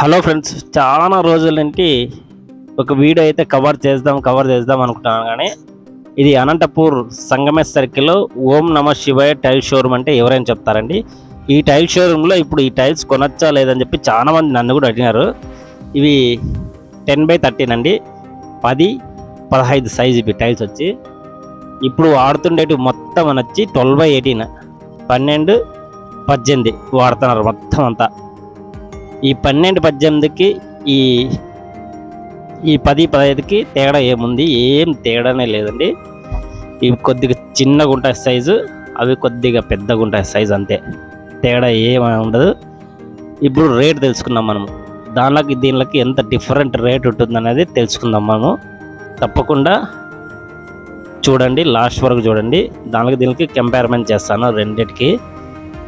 Hello friends చాలా రోజుల నుండి ఒక వీడియో అయితే కవర్ చేద్దాం కవర్ చేద్దాం అనుకుంటున్నాను కానీ ఇది అనంతపూర్ సంగమేశ్ సర్కిల్లో ఓం నమ శివాయ టైల్ షోరూమ్ అంటే ఎవరైనా చెప్తారండి. ఈ టైల్ షోరూంలో ఇప్పుడు ఈ టైల్స్ కొనొచ్చా లేదని చెప్పి చాలా మంది నన్ను కూడా అడిగినారు. ఇవి టెన్ బై థర్టీన్ అండి. పది పదహైదు సైజ్ ఇవి టైల్స్ వచ్చి. ఇప్పుడు వాడుతుండేటివి మొత్తం వచ్చి ట్వెల్వ్ బై ఎయిటీన్. పన్నెండు పద్దెనిమిది వాడుతున్నారు మొత్తం అంతా. ఈ పన్నెండు పద్దెనిమిదికి ఈ ఈ పది పదహైదుకి తేడా ఏముంది? ఏం తేడానే లేదండి. ఇవి కొద్దిగా చిన్నగా ఉంటాయి సైజు అవి కొద్దిగా పెద్దగా ఉంటాయి సైజు అంతే. తేడా ఏమీ ఉండదు. ఇప్పుడు రేట్ తెలుసుకుందాం మనము దానిలోకి దీనిలోకి ఎంత డిఫరెంట్ రేట్ ఉంటుంది అనేది తెలుసుకుందాం మనము. తప్పకుండా చూడండి లాస్ట్ వరకు చూడండి. దానికి దీనికి కంపారిజన్ చేస్తాను రెండింటికి.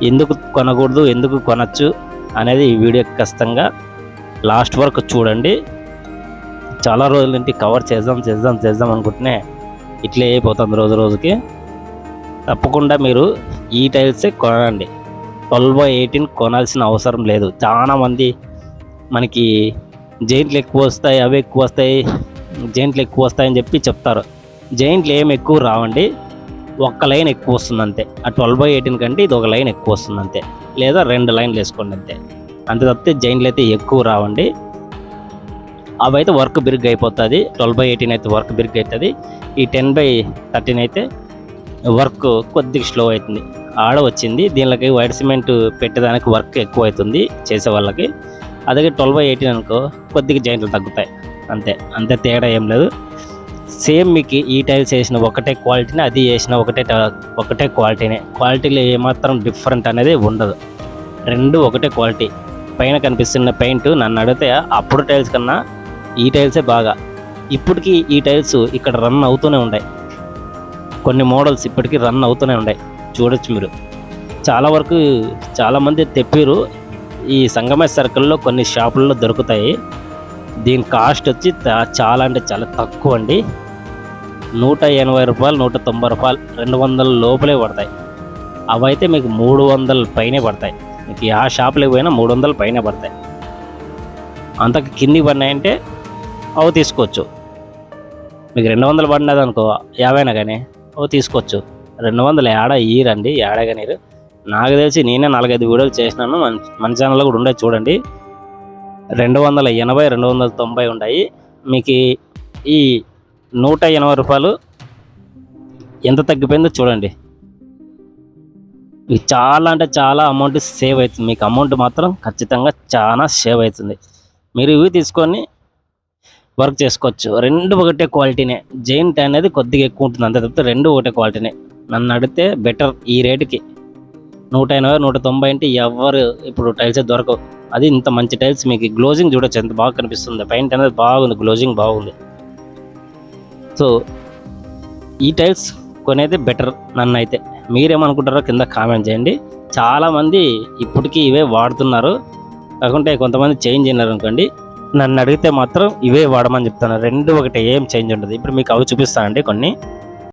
ఎందుకు కొనకూడదు? ఎందుకు కొనచ్చు? అనేది ఈ వీడియో ఖచ్చితంగా లాస్ట్ వరకు చూడండి. చాలా రోజుల నుండి కవర్ చేద్దాం చేద్దాం చేద్దాం అనుకుంటేనే ఇట్లే అయిపోతుంది రోజు రోజుకి. తప్పకుండా మీరు ఈ టైల్సే కొనండి. ట్వెల్వ్ బై ఎయిటీన్ కొనాల్సిన అవసరం లేదు. చాలామంది మనకి జైంట్లు ఎక్కువ వస్తాయి అవి ఎక్కువ వస్తాయి జైంట్లు ఎక్కువ వస్తాయని చెప్పి చెప్తారు. జైంట్లు ఏం ఎక్కువ రావండి. ఒక్క లైన్ ఎక్కువ వస్తుంది అంతే ఆ ట్వెల్వ్ బై ఎయిటీన్ కంటే ఇది ఒక లైన్ ఎక్కువ వస్తుంది అంతే లేదా రెండు లైన్లు వేసుకోండి అంతే. అంతే తప్పితే జైన్లు అయితే ఎక్కువ రావండి. అవి అయితే వర్క్ బిరుగ్ అయిపోతుంది. ట్వెల్వ్ బై ఎయిటీన్ అయితే వర్క్ బిరుగ్ అవుతుంది ఈ టెన్ బై థర్టీన్ అయితే వర్క్ కొద్దిగా స్లో అవుతుంది. ఆడ వచ్చింది. దీనిలోకి వైట్ సిమెంట్ పెట్టేదానికి వర్క్ ఎక్కువ అవుతుంది చేసే వాళ్ళకి. అదే ట్వెల్వ్ బై ఎయిటీన్ అనుకో కొద్దిగా జాయింట్లు తగ్గుతాయి. అంతే. అంతే తేడా ఏం లేదు. సేమ్ మీకు ఈ టైల్స్ వేసిన ఒకటే క్వాలిటీని అది వేసిన ఒకటే ఒకటే క్వాలిటీనే. క్వాలిటీలో ఏమాత్రం డిఫరెంట్ అనేది ఉండదు. రెండు ఒకటే క్వాలిటీ. పైన కనిపిస్తున్న పెయింట్ నన్ను అడిగితే అప్పుడు టైల్స్ కన్నా ఈ టైల్సే బాగా. ఇప్పటికీ ఈ టైల్స్ ఇక్కడ రన్ అవుతూనే ఉన్నాయి. కొన్ని మోడల్స్ ఇప్పటికీ రన్ అవుతూనే ఉన్నాయి. చూడొచ్చు మీరు. చాలా వరకు చాలామంది తెప్పారు ఈ సంగమే సర్కిల్లో కొన్ని షాపుల్లో దొరుకుతాయి. దీని కాస్ట్ వచ్చి చాలా అంటే చాలా తక్కువ అండి. నూట ఎనభై రూపాయలు నూట తొంభై రూపాయలు రెండు వందల లోపలే పడతాయి. అవైతే మీకు మూడు వందల పైనే పడతాయి. మీకు ఆ షాప్లోకి పోయినా మూడు వందల పైనే పడతాయి. అంతకు కిందికి పడినాయంటే అవి తీసుకోవచ్చు. మీకు రెండు వందలు పడినది అనుకో యాభైనా కానీ అవి తీసుకోవచ్చు. రెండు వందలు ఏడ ఇయ్యరండి ఏడ కానీ నాకు తెలిసి నేనే నాలుగైదు వీడియోలు చేసినాను. మన మన ఛానల్లో కూడా ఉండే చూడండి. రెండు వందల ఎనభై రెండు వందల తొంభై ఉన్నాయి మీకు ఈ- నూట ఎనభై రూపాయలు ఎంత తగ్గిపోయిందో చూడండి. మీకు చాలా అంటే చాలా అమౌంట్ సేవ్ అవుతుంది. మీకు అమౌంట్ మాత్రం ఖచ్చితంగా చాలా సేవ్ అవుతుంది. మీరు ఇవి తీసుకొని వర్క్ చేసుకోవచ్చు. రెండు ఒకటే క్వాలిటీనే జెయింట్ అనేది కొద్దిగా ఎక్కువ ఉంటుంది. అంతే తప్పితే రెండు ఒకటే క్వాలిటీనే నన్ను అడిగితే బెటర్ ఈ రేటుకి నూట ఎనభై నూట తొంభై అంటే ఎవరు ఇప్పుడు టైల్స్ దొరకవు. అది ఇంత మంచి టైల్స్ మీకు గ్లోజింగ్ చూడొచ్చు ఎంత బాగా కనిపిస్తుంది. పెయింట్ అనేది బాగుంది గ్లోజింగ్ బాగుంది. సో ఈ టైల్స్ కొనేది బెటర్ నన్ను అయితే మీరేమనుకుంటారో కింద కామెంట్ చేయండి. చాలామంది ఇప్పటికీ ఇవే వాడుతున్నారు. కాకుంటే కొంతమంది చేంజ్ అయినారు అనుకోండి. నన్ను అడిగితే మాత్రం ఇవే వాడమని చెప్తాను రెండు ఒకటి ఏం చేంజ్ ఉండదు. ఇప్పుడు మీకు అవి చూపిస్తానండి కొన్ని.